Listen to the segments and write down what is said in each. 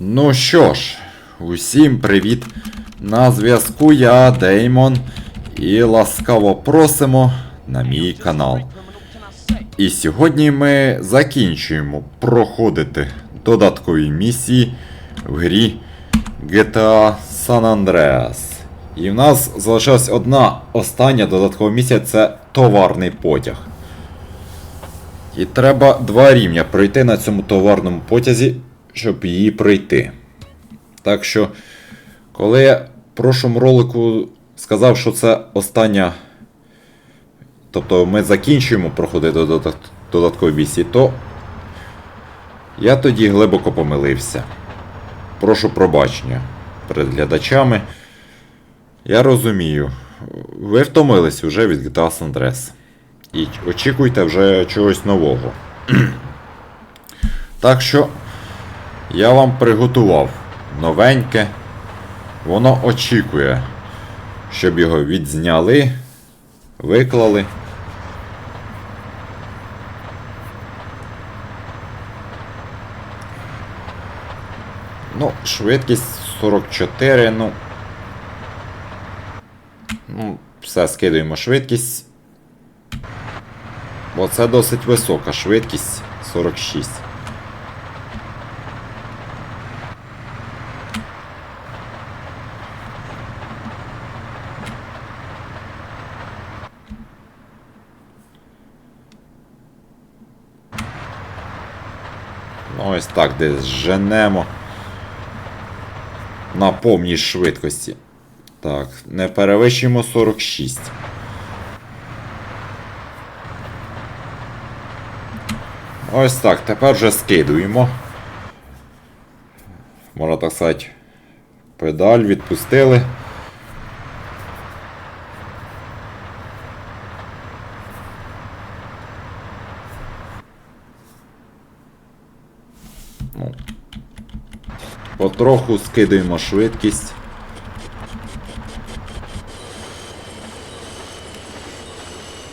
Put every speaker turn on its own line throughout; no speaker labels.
Ну що ж, усім привіт! На зв'язку я Деймон і ласкаво просимо на мій канал. І сьогодні ми закінчуємо проходити додаткові місії в грі GTA San Andreas. І в нас залишилась одна остання додаткова місія це товарний потяг. І треба два рівня пройти на цьому товарному потязі, щоб її пройти. Так що, коли я в прошлому ролику сказав, що це остання. Тобто ми закінчуємо проходити додаткові місії, то я тоді глибоко помилився. Прошу пробачення перед глядачами. Я розумію, ви втомились вже від GTA San Andreas. І очікуйте вже чогось нового. так що я вам приготував новеньке. Воно очікує, щоб його відзняли, виклали. Ну, швидкість 44, ну. Ну, все, скидуємо швидкість. Бо це досить висока швидкість 46. Ну, ось так десь женемо. На повній швидкості. Так, не перевищуємо 46. Ось так, тепер вже скидуємо. Можна так сказати, педаль відпустили. Ну, Потроху скидуємо швидкість.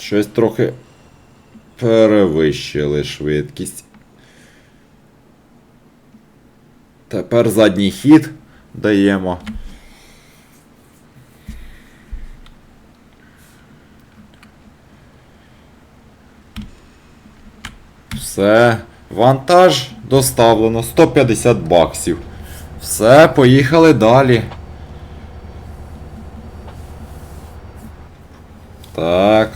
Щось трохи перевищили швидкість. Тепер задній хід даємо. Все. Вантаж доставлено 150 баксів. Все, поїхали далі. Так.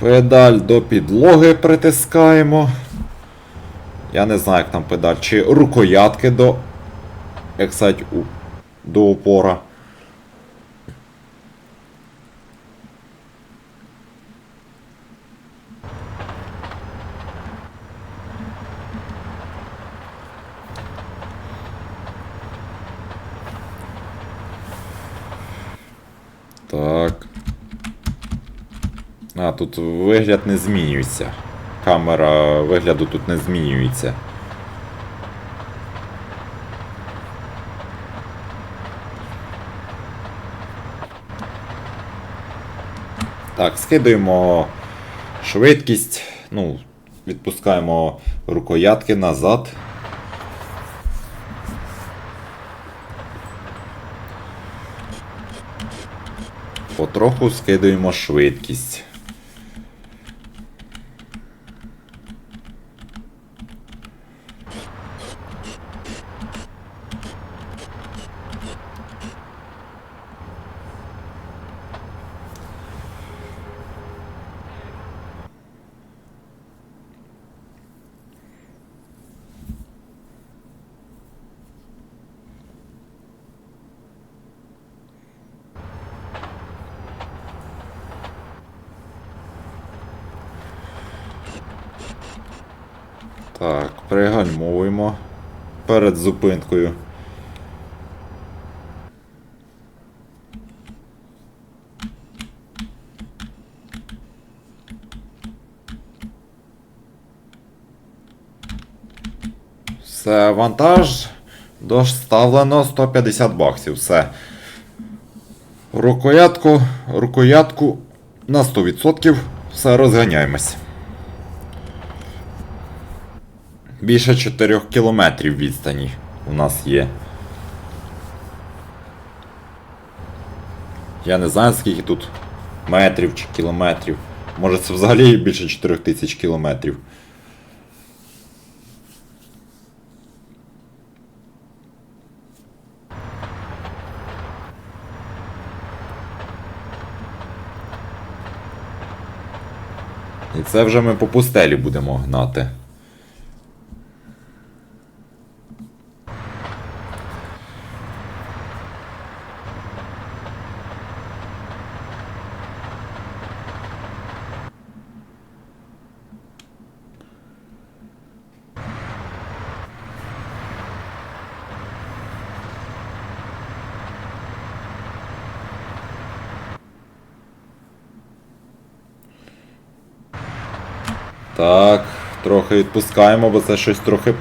Педаль до підлоги притискаємо. Я не знаю, як там педаль. Чи рукоятки до. Як сказати, до упора. Так. А, тут вигляд не змінюється. Камера вигляду тут не змінюється. Так, скидуємо швидкість. Ну, відпускаємо рукоятки назад. Потроху скидуємо швидкість. Так, пригальмовуємо перед зупинкою. Все, вантаж доставлено 150 баксів. Все. Рукоятку, рукоятку на 100%. Все, розганяємось. Більше 4 кілометрів відстані у нас є. Я не знаю, скільки тут метрів чи кілометрів. Може це взагалі більше 4000 кілометрів. І це вже ми по пустелі будемо гнати. Так, трохи відпускаємо, бо це щось трохи.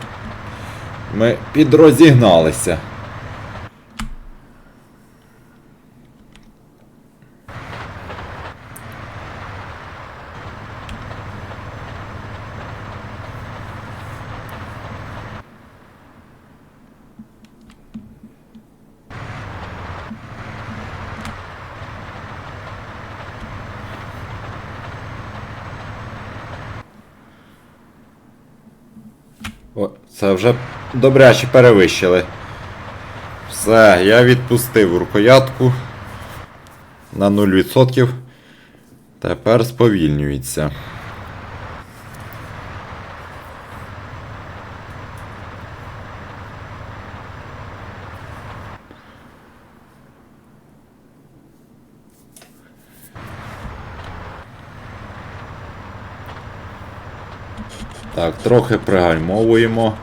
Ми підрозігналися. О, це вже добряче перевищили. Все, я відпустив рукоятку на 0%. Тепер сповільнюється. Так, трохи пригальмовуємо.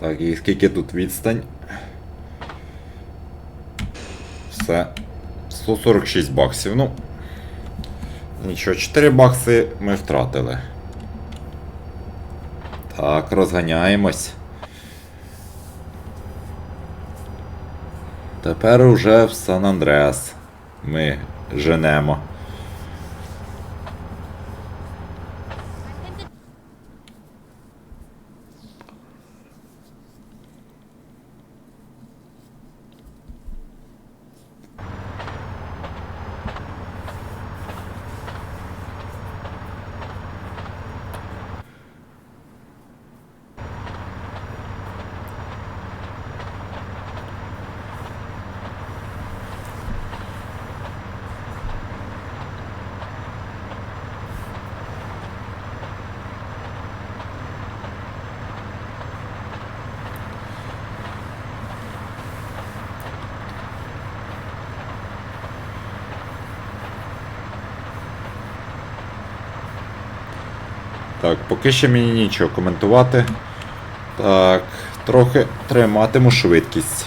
Так, і скільки тут відстань? Все. 146 баксів. Ну. Нічого, 4 бакси ми втратили. Так, розганяємось. Тепер уже в Сан Андреас. Ми женемо. Так, поки ще мені нічого коментувати. Так, трохи триматиму швидкість.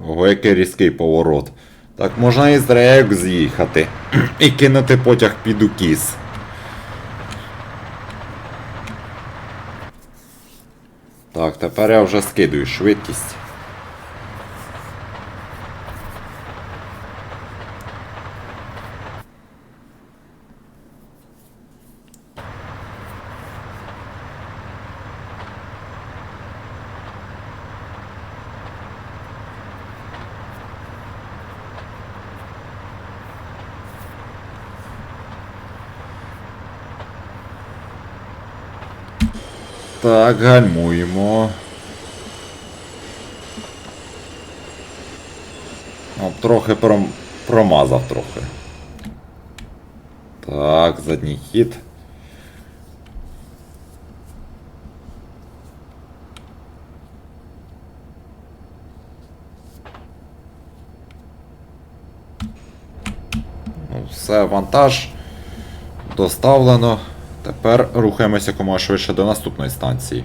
Ого, який різкий поворот. Так, можна із рейок з'їхати. І кинути потяг під укіс. Так, тепер я вже скидую швидкість. Так, гальмуємо. О, трохи пром... промазав трохи. Так, задній хід. Ну, все, вантаж доставлено. Тепер рухаємося якомога швидше до наступної станції,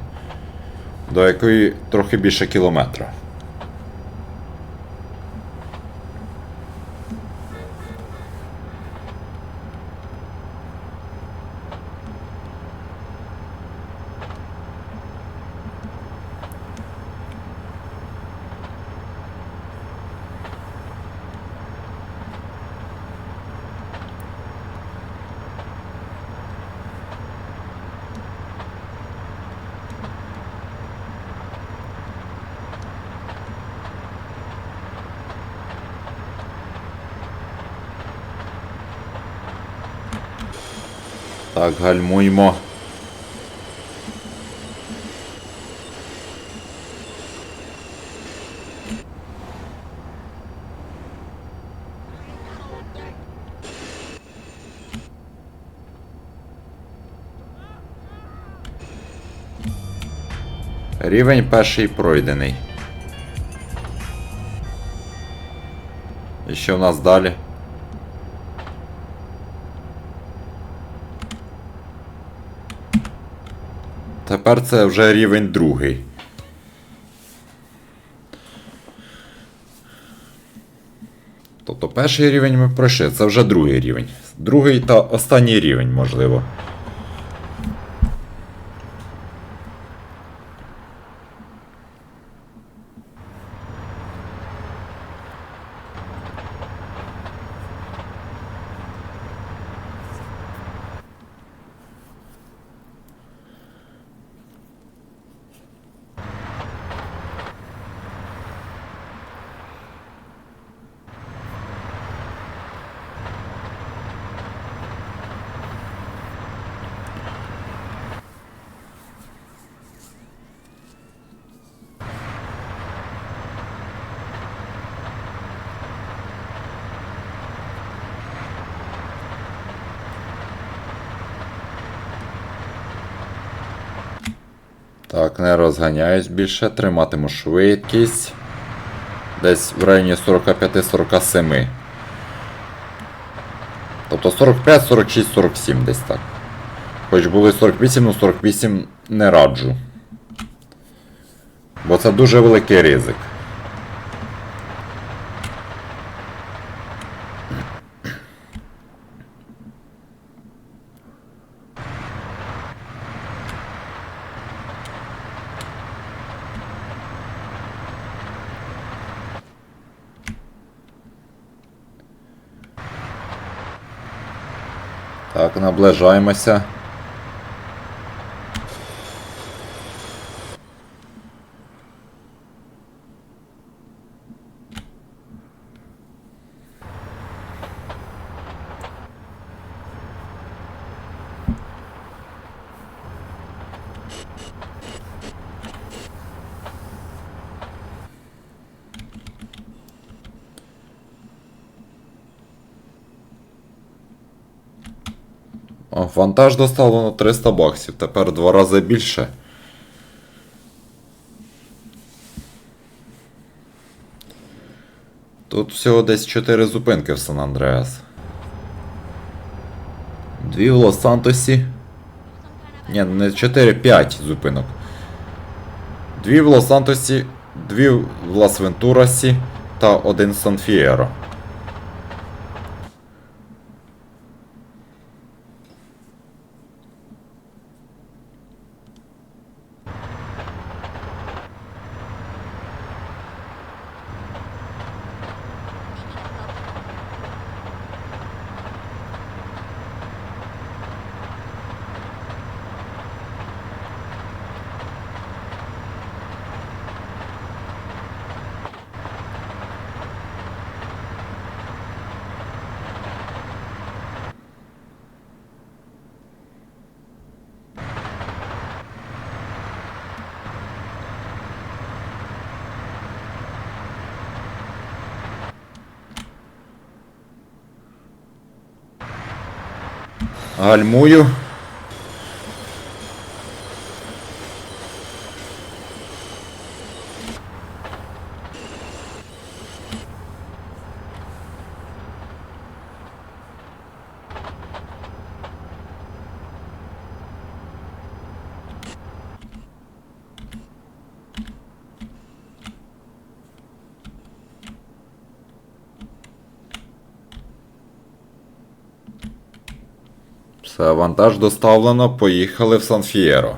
до якої трохи більше кілометра. Так, гальмуймо. Рівень перший пройдений. І що в нас далі? Тепер це вже рівень другий. Тобто перший рівень ми пройшли, це вже другий рівень. Другий та останній рівень, можливо. Так, не розганяюсь більше, триматиму швидкість. Десь в районі 45-47. Тобто 45, 46, 47 десь так. Хоч були 48, ну 48 не раджу. Бо це дуже великий ризик. Так, наближаємося. Вантаж доставлено 300 баксів, тепер два рази більше. Тут всього десь 4 зупинки в Сан-Андреас. Дві в Лос-Сантосі. Ні, не 4, 5 зупинок. Дві в Лос-Сантосі, дві в Лас-Вентурасі та один в Сан-Фієро. Гальмую. Все, вантаж доставлено, поїхали в Сан-Фієро.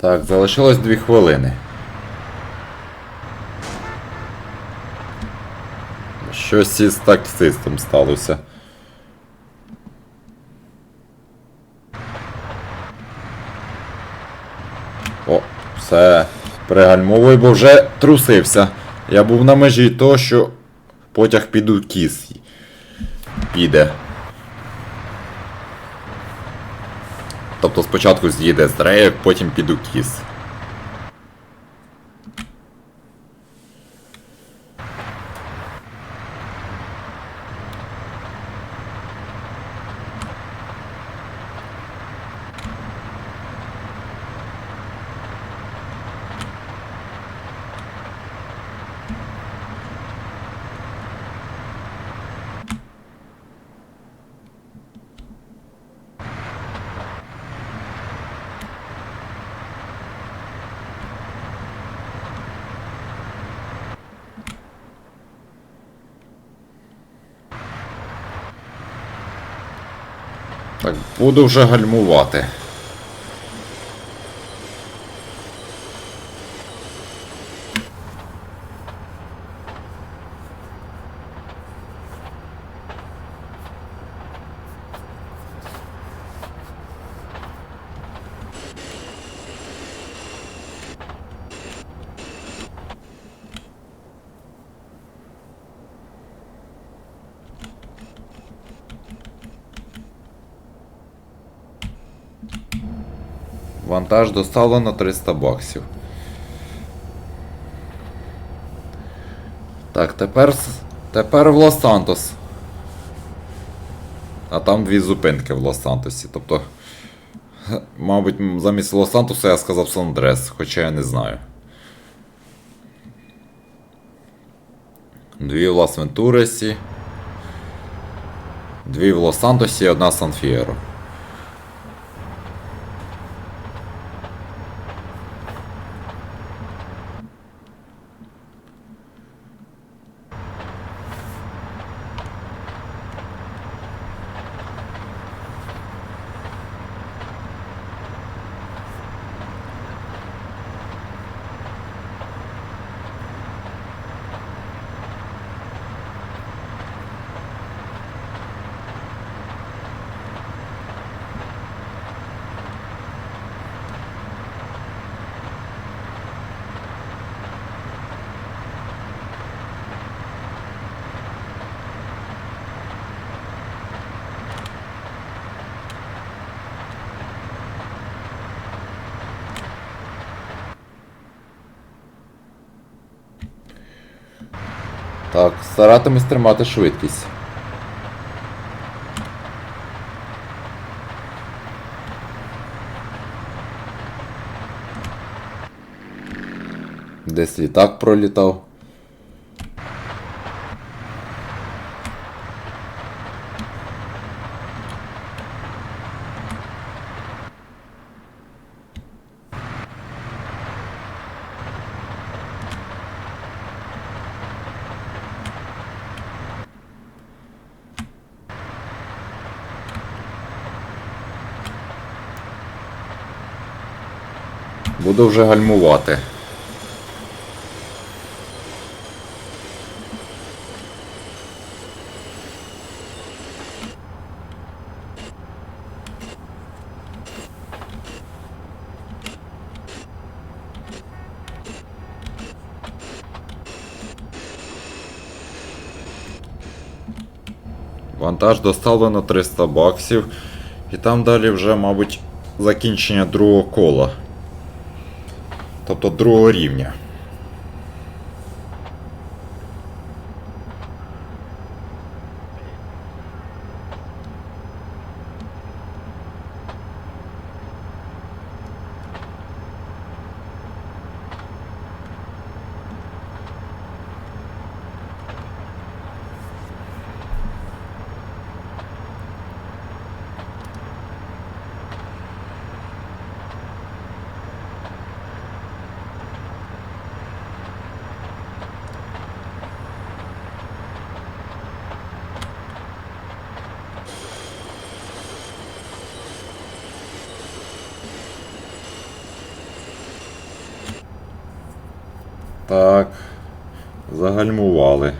Так, залишилось дві хвилини. Щось із таксистом сталося. О, все. Пригальмовуй, бо вже трусився. Я був на межі того, що потяг піду кіс. Піде. Тобто спочатку з'їде з рейок, потім піду кіс. Так, буду вже гальмувати. Вантаж доставлено 300 баксів. Так, тепер, тепер в Лос-Сантос. А там дві зупинки в Лос-Сантосі. Тобто, мабуть, замість Лос-Сантоса я сказав Сан-Андрес, хоча я не знаю. Дві в Лас-Вентуресі. Дві в Лос-Сантосі і одна Сан-Фієро. Так, старатимусь тримати швидкість. Десь літак пролітав. Буду вже гальмувати. Вантаж доставлено 300 баксів. І там далі вже, мабуть, закінчення другого кола. Тобто другого рівня. Так. Загальмували.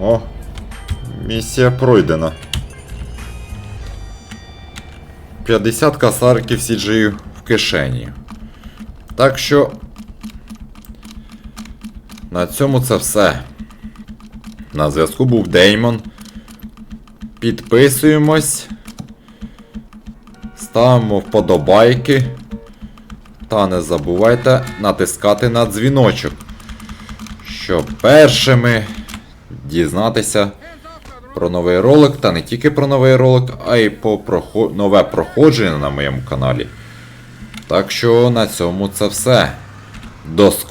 О, місія пройдена. 50 касарків CG в кишені. Так що на цьому це все. На зв'язку був Деймон. Підписуємось. Ставимо вподобайки. Та не забувайте натискати на дзвіночок. Щоб першими дізнатися про новий ролик. Та не тільки про новий ролик, а й про прохо- нове проходження на моєму каналі. Так що на цьому це все. До скорого.